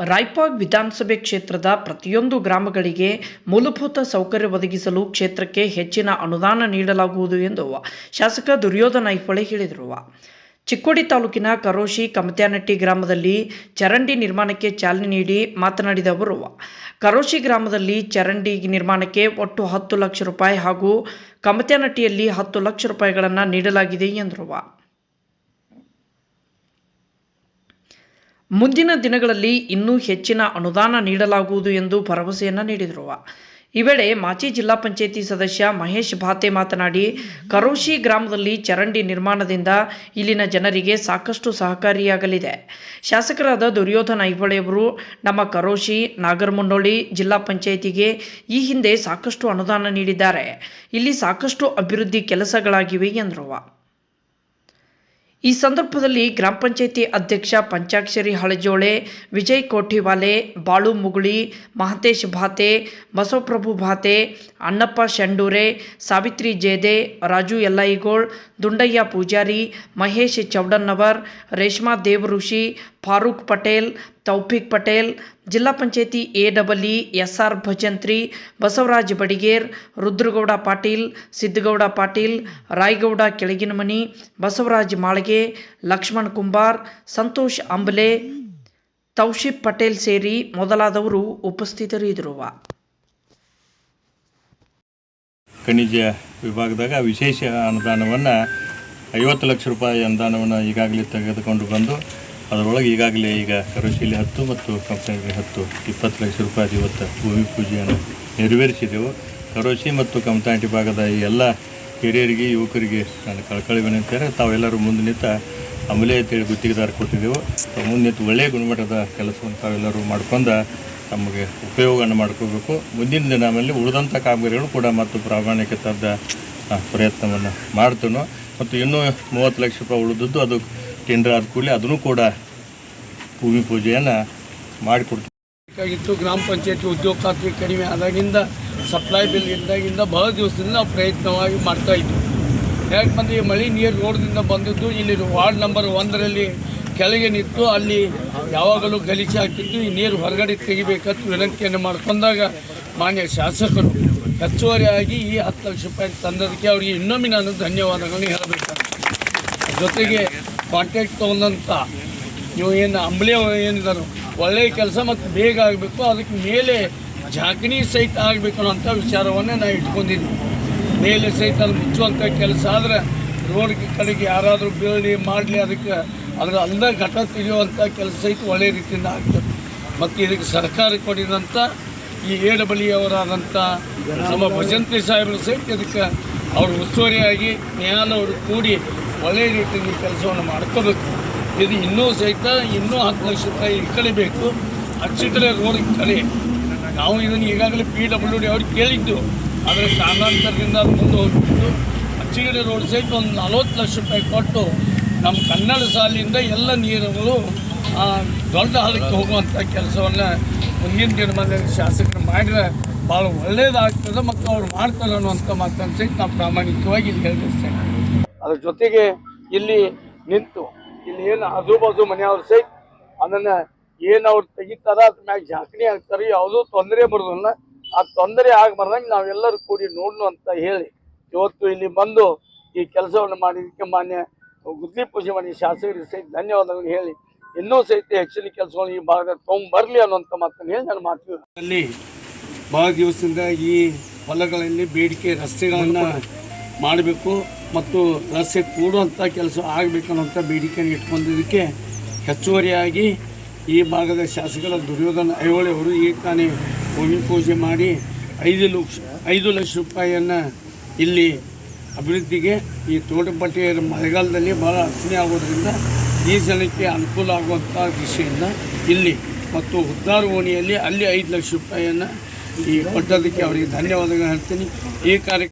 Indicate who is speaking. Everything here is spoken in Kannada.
Speaker 1: ರಾಯ್ಪಾಗ್ ವಿಧಾನಸಭೆ ಕ್ಷೇತ್ರದ ಪ್ರತಿಯೊಂದು ಗ್ರಾಮಗಳಿಗೆ ಮೂಲಭೂತ ಸೌಕರ್ಯ ಒದಗಿಸಲು ಕ್ಷೇತ್ರಕ್ಕೆ ಹೆಚ್ಚಿನ ಅನುದಾನ ನೀಡಲಾಗುವುದು ಎಂದು ಶಾಸಕ ದುರ್ಯೋಧನ ಐಹೊಳೆ ಹೇಳಿದರು. ಚಿಕ್ಕೋಡಿ ತಾಲೂಕಿನ ಕರೋಶಿ ಕಮತ್ಯಾನಟ್ಟಿ ಗ್ರಾಮದಲ್ಲಿ ಚರಂಡಿ ನಿರ್ಮಾಣಕ್ಕೆ ಚಾಲನೆ ನೀಡಿ ಮಾತನಾಡಿದ ಅವರು, ಕರೋಶಿ ಗ್ರಾಮದಲ್ಲಿ ಚರಂಡಿ ನಿರ್ಮಾಣಕ್ಕೆ ಒಟ್ಟು ಹತ್ತು ಲಕ್ಷ ರೂಪಾಯಿ ಹಾಗೂ ಕಮತ್ಯಾನಟ್ಟಿಯಲ್ಲಿ ಹತ್ತು ಲಕ್ಷ ರೂಪಾಯಿಗಳನ್ನು ನೀಡಲಾಗಿದೆ ಎಂದರು. ಮುಂದಿನ ದಿನಗಳಲ್ಲಿ ಇನ್ನೂ ಹೆಚ್ಚಿನ ಅನುದಾನ ನೀಡಲಾಗುವುದು ಎಂದು ಭರವಸೆಯನ್ನು ನೀಡಿದರು. ಈ ವೇಳೆ ಮಾಚಿ ಜಿಲ್ಲಾ ಪಂಚಾಯಿತಿ ಸದಸ್ಯ ಮಹೇಶ್ ಭಾತೆ ಮಾತನಾಡಿ, ಕರೋಶಿ ಗ್ರಾಮದಲ್ಲಿ ಚರಂಡಿ ನಿರ್ಮಾಣದಿಂದ ಇಲ್ಲಿನ ಜನರಿಗೆ ಸಾಕಷ್ಟು ಸಹಕಾರಿಯಾಗಲಿದೆ. ಶಾಸಕರಾದ ದುರ್ಯೋಧನ ಐಹೊಳೆಯವರು ನಮ್ಮ ಕರೋಶಿ, ನಾಗರಮುನ್ನೋಳಿ ಜಿಲ್ಲಾ ಪಂಚಾಯಿತಿಗೆ ಈ ಹಿಂದೆ ಸಾಕಷ್ಟು ಅನುದಾನ ನೀಡಿದ್ದಾರೆ. ಇಲ್ಲಿ ಸಾಕಷ್ಟು ಅಭಿವೃದ್ಧಿ ಕೆಲಸಗಳಾಗಿವೆ ಎಂದರು. ಈ ಸಂದರ್ಭದಲ್ಲಿ ಗ್ರಾಮ ಪಂಚಾಯಿತಿ ಅಧ್ಯಕ್ಷ ಪಂಚಾಕ್ಷರಿ ಹಳಜೋಳೆ, ವಿಜಯ್ ಕೋಠಿವಾಲೆ, ಬಾಳು ಮುಗುಳಿ, ಮಹತೇಶ್ Bhate, Basavaprabhu Bhate, Annappa ಶಂಡೂರೆ, Savitri ಜೇದೆ Raju ಎಲ್ಲೈಗೋಳ್, Dundayya Poojary, Mahesh ಚೌಡನ್ನವರ್, Reshma ದೇವಋಷಿ Farooq Patel, Taufiq Patel, Zilla panchayat A double E S R Bhajantri, Basavaraj Badiger, Rudragowda Patil Siddagowda Patil, Raygowda Kelaginamani, Basavaraj Malge, Laxman Kumbar, Santosh Amble, Taushif Patel ಸೇರಿ ಮೊದಲಾದವರು ಉಪಸ್ಥಿತರಿದ್ದರು.
Speaker 2: ಖನಿಜ ವಿಭಾಗದಾಗ ವಿಶೇಷ ಅನುದಾನವನ್ನು ಐವತ್ತು ಲಕ್ಷ ರೂಪಾಯಿ ಅನುದಾನವನ್ನು ಈಗಾಗಲೇ ತೆಗೆದುಕೊಂಡು ಬಂದು ಅದರೊಳಗೆ ಈಗಾಗಲೇ ಈಗ ಕರುಶೀಲಿ ಹತ್ತು ಮತ್ತು ಕಂಪ್ನಿಗೆ ಹತ್ತು ಇಪ್ಪತ್ತು ಲಕ್ಷ ರೂಪಾಯಿ ಇವತ್ತು ಭೂಮಿ ಪೂಜೆಯನ್ನು ನೆರವೇರಿಸಿದೆವು. ಕರೋಶಿ ಮತ್ತು ಕಮತಾಂಟಿ ಭಾಗದ ಈ ಎಲ್ಲ ಹಿರಿಯರಿಗೆ ಯುವಕರಿಗೆ ನಾನು ಕಳ್ಕಳಿ ವಿನಂತಿಯಾರೆ ತಾವೆಲ್ಲರೂ ಮುಂದೆ ನಿಂತ ಅಮೂಲ್ಯ ಅಂತೇಳಿ ಗುತ್ತಿಗೆದಾರ ಕೊಟ್ಟಿದ್ದೆವು ಮುಂದೆ ನಿಂತು ಒಳ್ಳೆಯ ಗುಣಮಟ್ಟದ ಕೆಲಸವನ್ನು ತಾವೆಲ್ಲರೂ ಮಾಡ್ಕೊಂಡು ನಮಗೆ ಉಪಯೋಗವನ್ನು ಮಾಡ್ಕೋಬೇಕು ಮುಂದಿನ ದಿನ ಆಮೇಲೆ ಉಳಿದಂಥ ಕಾಮಗಾರಿಗಳು ಕೂಡ ಮತ್ತು ಪ್ರಾಮಾಣಿಕತಾದ ಆ, ಪ್ರಯತ್ನವನ್ನು ಮಾಡ್ತೇನೋ. ಮತ್ತು ಇನ್ನೂ ಮೂವತ್ತು ಲಕ್ಷ ರೂಪಾಯಿ ಉಳಿದದ್ದು ಅದು ಟೆಂಡರ್ ಆದ ಕೂಡಲೇ ಅದನ್ನು ಕೂಡ ಭೂಮಿ ಪೂಜೆಯನ್ನು ಮಾಡಿಕೊಡ್ತೀವಿ.
Speaker 3: ಬೇಕಾಗಿತ್ತು ಗ್ರಾಮ ಪಂಚಾಯತಿ ಉದ್ಯೋಗ ಖಾತ್ರಿ ಕಡಿಮೆ ಆದಾಗಿಂದ ಸಪ್ಲೈ ಬಿಲ್ ಇದ್ದಾಗಿಂದ ಬಹಳ ದಿವಸದಿಂದ ನಾವು ಪ್ರಯತ್ನವಾಗಿ ಮಾಡ್ತಾ ಇದ್ವಿ. ಯಾಕಂದ್ರೆ ಈ ಮಳೆ ನೀರು ರೋಡ್ದಿಂದ ಬಂದಿದ್ದು, ಇಲ್ಲಿ ವಾರ್ಡ್ ನಂಬರ್ ಒಂದರಲ್ಲಿ ಕೆಳಗೆ ನಿಂತು ಅಲ್ಲಿ ಯಾವಾಗಲೂ ಗಲೀಜು ಆಗ್ತಿತ್ತು, ಈ ನೀರು ಹೊರಗಡೆ ತೆಗಿಬೇಕಂತ ವಿನಂತಿಯನ್ನು ಮಾಡ್ಕೊಂಡಾಗ ಮಾನ್ಯ ಶಾಸಕರು ಹೆಚ್ಚುವರಿಯಾಗಿ ಈ ಹತ್ತು ಲಕ್ಷ ರೂಪಾಯಿ ತಂದದಕ್ಕೆ ಅವರಿಗೆ ಇನ್ನೊಮ್ಮೆ ನಾನು ಧನ್ಯವಾದಗಳನ್ನು ಹೇಳಬೇಕಾಗ್ತದೆ. ಜೊತೆಗೆ ಕಾಂಟ್ಯಾಕ್ಟ್ ತೊಗೊಂಡಂಥ ನೀವು ಏನು ಅಂಬಲಿ ಏನಿದ್ದಾರೆ ಒಳ್ಳೆಯ ಕೆಲಸ ಮತ್ತು ಬೇಗ ಆಗಬೇಕು, ಅದಕ್ಕೆ ಮೇಲೆ ಜಾಕಣಿ ಸಹಿತ ಆಗಬೇಕು ಅನ್ನೋಂಥ ವಿಚಾರವನ್ನು ನಾವು ಇಟ್ಕೊಂಡಿದ್ವಿ ಮೇಲೆ ಸಹಿತ ಅಲ್ಲಿ ಮುಚ್ಚುವಂಥ ಕೆಲಸ ಆದರೆ ರೋಡ್ ಕಡೆಗೆ ಯಾರಾದರೂ ಬೀಳಲಿ, ಮಾಡಲಿ, ಅದಕ್ಕೆ ಅದರ ಅಲ್ಲದ ಘಟ ತೆಗೆಯುವಂಥ ಕೆಲಸ ಸಹಿತ ಒಳ್ಳೆಯ ರೀತಿಯಿಂದ ಆಗ್ತದೆ. ಮತ್ತು ಇದಕ್ಕೆ ಸರ್ಕಾರ ಕೊಡಿದಂಥ ಈ ಎ ಅವರಾದಂಥ ನಮ್ಮ ಭಜಂತ್ರಿ ಸಾಹೇಬರು ಸಹಿತ ಇದಕ್ಕೆ ಅವರು ಉಸ್ತುವಾರಿಯಾಗಿ ನ್ಯಾಯಾಲಯವರು ಕೂಡಿ ಒಳ್ಳೆಯ ರೀತಿಯಲ್ಲಿ ಕೆಲಸವನ್ನು ಮಾಡ್ಕೋಬೇಕು. ಇದು ಇನ್ನೂ ಸಹಿತ ಇನ್ನೂ ಹತ್ತು ಲಕ್ಷ ರೂಪಾಯಿ ಈ ಹಚ್ಚಿಟ್ಟರೆ ರೋಡ್ ಕಡೆ ನಾವು ಇದನ್ನು ಈಗಾಗಲೇ ಪಿ ಡಬ್ಲ್ಯೂ ಡಿ ಅವ್ರಿಗೆ ಕೇಳಿದ್ದು. ಆದರೆ ಅದು ಮುಂದೆ ಹೋಗ್ಬಿಟ್ಟು ಅಚ್ಚಿಗಡೆ ರೋಡ್ ಸಹಿತ ಒಂದು ನಲ್ವತ್ತು ಲಕ್ಷ ರೂಪಾಯಿ ಕೊಟ್ಟು ನಮ್ಮ ಕನ್ನಡ ಶಾಲೆಯಿಂದ ಎಲ್ಲ ನೀರುಗಳು ದೊಡ್ಡ ಹಾಲಕ್ಕೆ ಹೋಗುವಂಥ ಕೆಲಸವನ್ನು ಮುಂದಿನ ದಿನಮಾನದಲ್ಲಿ ಶಾಸಕರು ಮಾಡಿದ್ರೆ ಭಾಳ ಒಳ್ಳೆಯದಾಗ್ತದೆ ಮತ್ತು ಅವ್ರು ಮಾಡ್ತಾರೆ ಅನ್ನುವಂಥ ಮಾತನ್ನು ಸಹಿತ ನಾವು ಪ್ರಾಮಾಣಿಕವಾಗಿ ಇಲ್ಲಿ ಹೇಳಿಸ್ತೇನೆ ಅದ್ರ ಜೊತೆಗೆ ಇಲ್ಲಿ ನಿಂತು ಇಲ್ಲಿ ಏನು ಆಜು ಬಾಜು ಮನೆಯವ್ರು ಸಹಿತ ಅದನ್ನು ಏನು ಅವ್ರು ತೆಗಿತಾರ, ಅದ್ರ ಮ್ಯಾಗ ಜಾಕಣಿ ಆಗ್ತಾರೆ ಯಾವುದೂ ತೊಂದರೆ ಬರೋದಿಲ್ಲ. ಆ ತೊಂದರೆ ಆಗಬಾರ್ದಂಗೆ ನಾವೆಲ್ಲರೂ ಕೂಡಿ ನೋಡ್ನು ಅಂತ ಹೇಳಿ ಇವತ್ತು ಇಲ್ಲಿ ಬಂದು ಈ ಕೆಲಸವನ್ನು ಮಾಡಿದ್ದಕ್ಕೆ ಮಾನ್ಯ ಗುದ್ಲಿ ಪೂಜೆ ಮಾಡಿ ಶಾಸಕರಿಗೆ ಸಹಿತ ಧನ್ಯವಾದಗಳು ಹೇಳಿ. ಇನ್ನೂ ಸಹಿತ ಹೆಚ್ಚಿನ ಕೆಲಸಗಳು ಈ ಭಾಗದ ತೊಗೊಂಬರಲಿ ಅನ್ನುವಂಥ ಮಾತನ್ನು ಹೇಳಿ ನಾನು ಮಾತು ಅಲ್ಲಿ ಭಾಳ ದಿವಸದಿಂದ ಈ ಹೊಲಗಳಲ್ಲಿ ಬೇಡಿಕೆ ರಸ್ತೆಗಳನ್ನು ಮಾಡಬೇಕು ಮತ್ತು ರಸ್ತೆ ಕೂಡುವಂಥ ಕೆಲಸ ಆಗಬೇಕು ಅನ್ನೋಂಥ ಬೇಡಿಕೆಯನ್ನು ಇಟ್ಕೊಂಡಿದ್ದಕ್ಕೆ ಹೆಚ್ಚುವರಿಯಾಗಿ ಈ ಭಾಗದ ಶಾಸಕರ ದುರ್ಯೋಧನ ಐಹೊಳೆ ಅವರು ಈಗ ತಾನೇ ಭೂಮಿ ಪೂಜೆ ಮಾಡಿ ಐದು ಲಕ್ಷ ಐದು ಲಕ್ಷ ರೂಪಾಯಿಯನ್ನು ಇಲ್ಲಿ ಅಭಿವೃದ್ಧಿಗೆ ಈ ತೋಟಪಟ್ಟಿಯ ಮಳೆಗಾಲದಲ್ಲಿ ಭಾಳ ಅಡಚಣೆ ಆಗೋದ್ರಿಂದ ಈ ಜನಕ್ಕೆ ಅನುಕೂಲ ಆಗುವಂಥ ದಿಶೆಯಿಂದ ಇಲ್ಲಿ ಮತ್ತು ಉದ್ದಾರ ಓಣಿಯಲ್ಲಿ ಅಲ್ಲಿ ಐದು ಲಕ್ಷ ರೂಪಾಯಿಯನ್ನು ಈ ಕೊಟ್ಟದಕ್ಕೆ ಅವರಿಗೆ ಧನ್ಯವಾದಗಳು ಹೇಳ್ತೀನಿ. ಈ ಕಾರ್ಯ